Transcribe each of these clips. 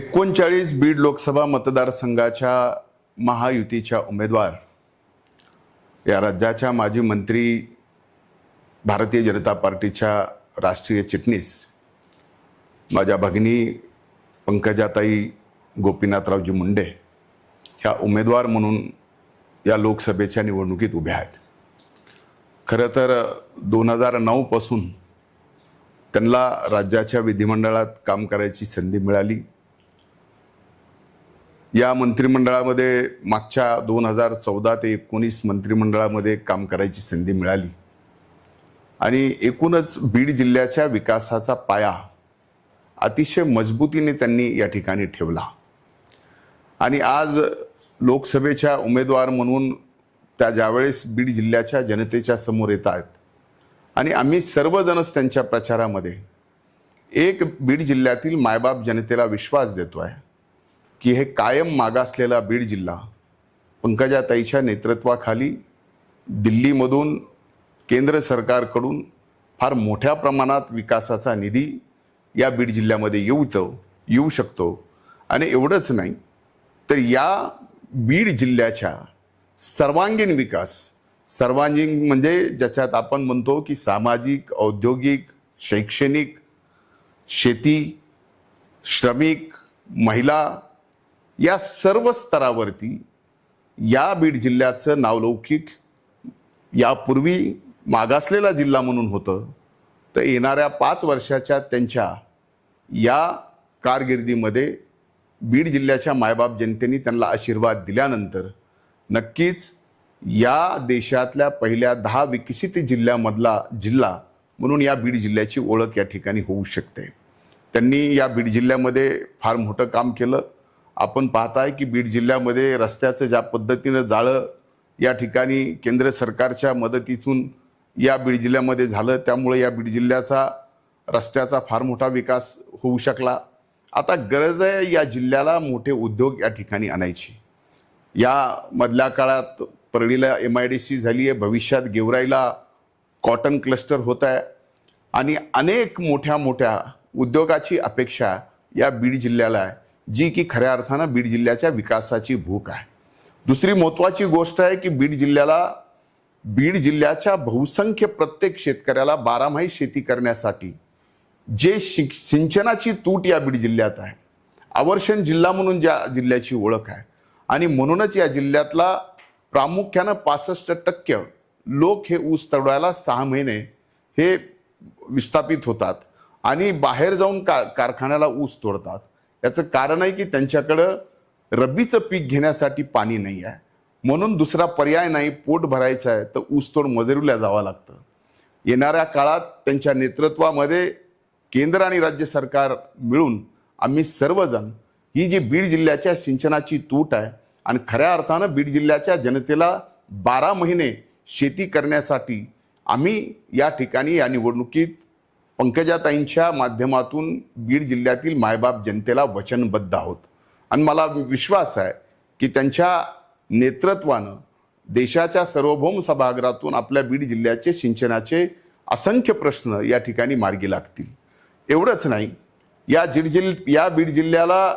एकोणचाळीस बीड लोकसभा मतदारसंघाच्या महायुतीच्या उमेदवार या राज्याच्या माजी मंत्री भारतीय जनता पार्टीच्या राष्ट्रीय चिटणीस माझ्या भगिनी पंकजाताई गोपीनाथरावजी मुंडे ह्या उमेदवार म्हणून या लोकसभेच्या निवडणुकीत उभ्या आहेत. खरं तर दोन हजार नऊपासून त्यांना राज्याच्या विधिमंडळात काम करायची संधी मिळाली. या मंत्रिमंडळामध्ये मागच्या दोन हजार चौदा ते एकोणीस मंत्रिमंडळामध्ये काम करायची संधी मिळाली. आणि एकूणच बीड जिल्ह्याच्या विकासाचा पाया अतिशय मजबूतीने त्यांनी या ठिकाणी ठेवला. आणि आज लोकसभेच्या उमेदवार म्हणून त्या ज्यावेळेस बीड जिल्ह्याच्या जनतेच्या समोर येत आहेत. आणि आम्ही सर्वजणच त्यांच्या प्रचारामध्ये एक बीड जिल्ह्यातील मायबाप जनतेला विश्वास देतो आहे की हे कायम मागासलेला बीड जिल्हा पंकजाताईच्या नेतृत्वाखाली दिल्लीमधून केंद्र सरकारकडून फार मोठ्या प्रमाणात विकासाचा निधी या बीड जिल्ह्यामध्ये येऊतो येऊ शकतो. आणि एवढंच नाही तर या बीड जिल्ह्याच्या सर्वांगीण विकास सर्वांगीण म्हणजे ज्याच्यात आपण म्हणतो की सामाजिक औद्योगिक शैक्षणिक शेती श्रमिक महिला या सर्व स्तरावरती या बीड जिल्ह्याचं नावलौकिक यापूर्वी मागासलेला जिल्हा म्हणून होतं. तर येणाऱ्या पाच वर्षाच्या त्यांच्या या कारकिर्दीमध्ये बीड जिल्ह्याच्या मायबाप जनतेने त्यांना आशीर्वाद दिल्यानंतर नक्कीच या देशातल्या पहिल्या दहा विकसित जिल्ह्यामधला जिल्हा म्हणून या बीड जिल्ह्याची ओळख या ठिकाणी होऊ शकते. त्यांनी या बीड जिल्ह्यामध्ये फार मोठं काम केलं. आपण पाहताय की बीड जिल्ह्यामध्ये रस्त्याचं ज्या पद्धतीनं जाळं या ठिकाणी केंद्र सरकारच्या मदतीतून या बीड जिल्ह्यामध्ये झालं त्यामुळे या बीड जिल्ह्याचा रस्त्याचा फार मोठा विकास होऊ शकला. आता गरज आहे या जिल्ह्याला मोठे उद्योग या ठिकाणी आणायची. या मधल्या काळात परळीला एम आय डी सी झाली आहे भविष्यात गेवराईला कॉटन क्लस्टर होत आहे आणि अनेक मोठ्या मोठ्या उद्योगाची अपेक्षा या बीड जिल्ह्याला आहे. जी की खऱ्या अर्थानं बीड जिल्ह्याच्या विकासाची भूक आहे. दुसरी महत्त्वाची गोष्ट आहे की बीड जिल्ह्याला बीड जिल्ह्याच्या बहुसंख्य प्रत्येक शेतकऱ्याला बारामाही शेती करण्यासाठी जे शिक सिंचनाची तूट या बीड जिल्ह्यात आहे. आवर्षण जिल्हा म्हणून ज्या जिल्ह्याची ओळख आहे. आणि म्हणूनच या जिल्ह्यातला प्रामुख्यानं पासष्ट टक्के लोक हे ऊस तोडायला सहा महिने हे विस्थापित होतात. आणि बाहेर जाऊन का कारखान्याला ऊस तोडतात. याचं कारण आहे की त्यांच्याकडं रब्बीचं पीक घेण्यासाठी पाणी नाही आहे. म्हणून दुसरा पर्याय नाही पोट भरायचं आहे तर ऊसतोड मजुरीला जावं लागतं. येणाऱ्या काळात त्यांच्या नेतृत्वामध्ये केंद्र आणि राज्य सरकार मिळून आम्ही सर्वजण ही जी बीड जिल्ह्याच्या सिंचनाची तूट आहे आणि खऱ्या अर्थानं बीड जिल्ह्याच्या जनतेला बारा महिने शेती करण्यासाठी आम्ही या ठिकाणी या निवडणुकीत पंकजाताईंच्या माध्यमातून बीड जिल्ह्यातील मायबाप जनतेला वचनबद्ध आहोत. आणि मला विश्वास आहे की त्यांच्या नेतृत्वानं देशाच्या सार्वभौम सभागृहातून आपल्या बीड जिल्ह्याचे सिंचनाचे असंख्य प्रश्न या ठिकाणी मार्गी लागतील. एवढंच नाही या जिड जिल या बीड जिल्ह्याला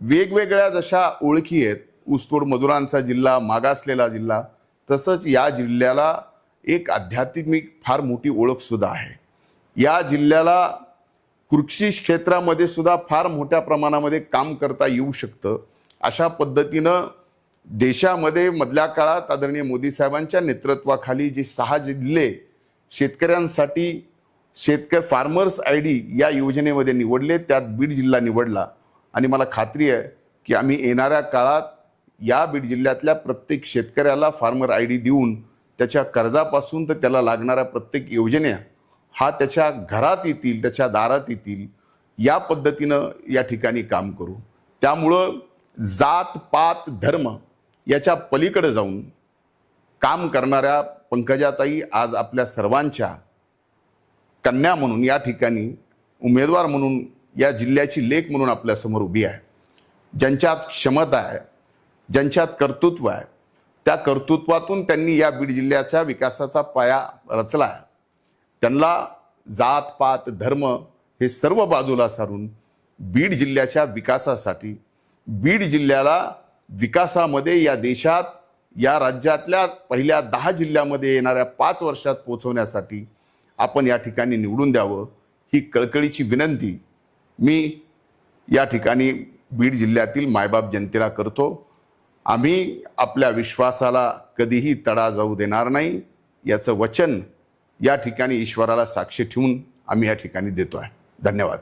वेगवेगळ्या जशा ओळखी आहेत ऊसतोड मजुरांचा जिल्हा मागासलेला जिल्हा तसंच या जिल्ह्याला एक आध्यात्मिक फार मोठी ओळखसुद्धा आहे. या जिल्ह्याला कृषी क्षेत्रामध्ये सुद्धा फार मोठ्या प्रमाणामध्ये काम करता येऊ शकतं. अशा पद्धतीनं देशामध्ये मधल्या काळात आदरणीय मोदी साहेबांच्या नेतृत्वाखाली जे सहा जिल्हे शेतकऱ्यांसाठी शेतकरी फार्मर्स आय डी या योजनेमध्ये निवडले त्यात बीड जिल्हा निवडला. आणि मला खात्री आहे की आम्ही येणाऱ्या काळात या बीड जिल्ह्यातल्या प्रत्येक शेतकऱ्याला फार्मर आय डी देऊन त्याच्या कर्जापासून तर त्याला लागणाऱ्या प्रत्येक योजना हा त्याच्या घरात येतील त्याच्या दारात येतील या पद्धतीनं या ठिकाणी काम करू. त्यामुळं जात पात धर्म याच्या पलीकडे जाऊन काम करणाऱ्या पंकजाताई आज आपल्या सर्वांच्या कन्या म्हणून या ठिकाणी उमेदवार म्हणून या जिल्ह्याची लेख म्हणून आपल्यासमोर उभी आहे. ज्यांच्यात क्षमता आहे ज्यांच्यात कर्तृत्व आहे त्या कर्तृत्वातून त्यांनी या बीड जिल्ह्याच्या विकासाचा पाया रचला आहे. त्यांना जात पात धर्म हे सर्व बाजूला सारून बीड जिल्ह्याच्या विकासासाठी बीड जिल्ह्याला विकासामध्ये या देशात या राज्यातल्या पहिल्या दहा जिल्ह्यामध्ये येणाऱ्या पाच वर्षात पोहोचवण्यासाठी आपण या ठिकाणी निवडून द्यावं ही कळकळीची विनंती मी या ठिकाणी बीड जिल्ह्यातील मायबाप जनतेला करतो. आम्ही आपल्या विश्वासाला कधीही तडा जाऊ देणार नाही. याचं वचन या ठिकाणी ईश्वराला साक्षी ठेवून आम्ही या ठिकाणी देतो आहे धन्यवाद.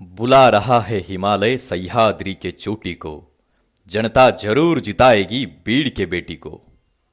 बुला रहा है हिमालय सह्याद्री के चोटी को जनता जरूर जिताएगी बीड़ के बेटी को।